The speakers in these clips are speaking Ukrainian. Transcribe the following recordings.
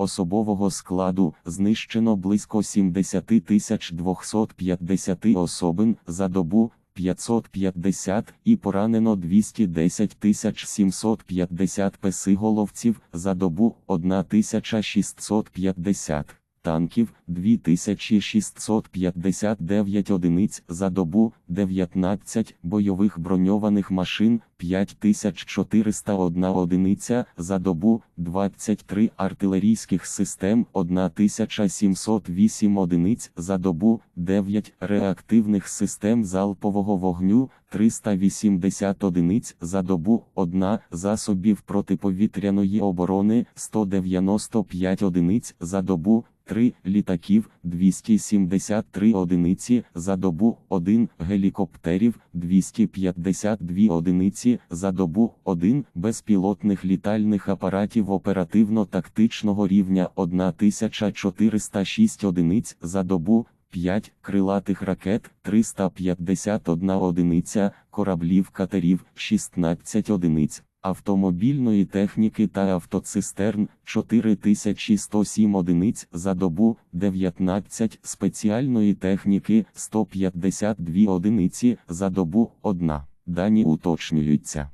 Особового складу знищено близько 70 тисяч 250 особин за добу 550 і поранено 210 тисяч 750 песиголовців за добу 1650 танків 2659 одиниць за добу, 19 бойових броньованих машин, 5401 одиниця за добу, 23 артилерійських систем, 1708 одиниць за добу, 9 реактивних систем залпового вогню, 380 одиниць за добу, 1 засобів протиповітряної оборони, 195 одиниць за добу, 3 літаків, 273 одиниці за добу, 1 гелікоптерів, 252 одиниці за добу, 1 безпілотних літальних апаратів оперативно-тактичного рівня 1406 одиниць за добу, 5 крилатих ракет, 351 одиниця, кораблів катерів, 16 одиниць. Автомобільної техніки та автоцистерн 4107 одиниць за добу, 19 спеціальної техніки 152 одиниці за добу, 1. Дані уточнюються.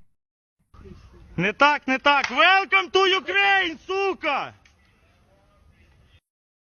Не так, не так. Welcome to Ukraine, сука!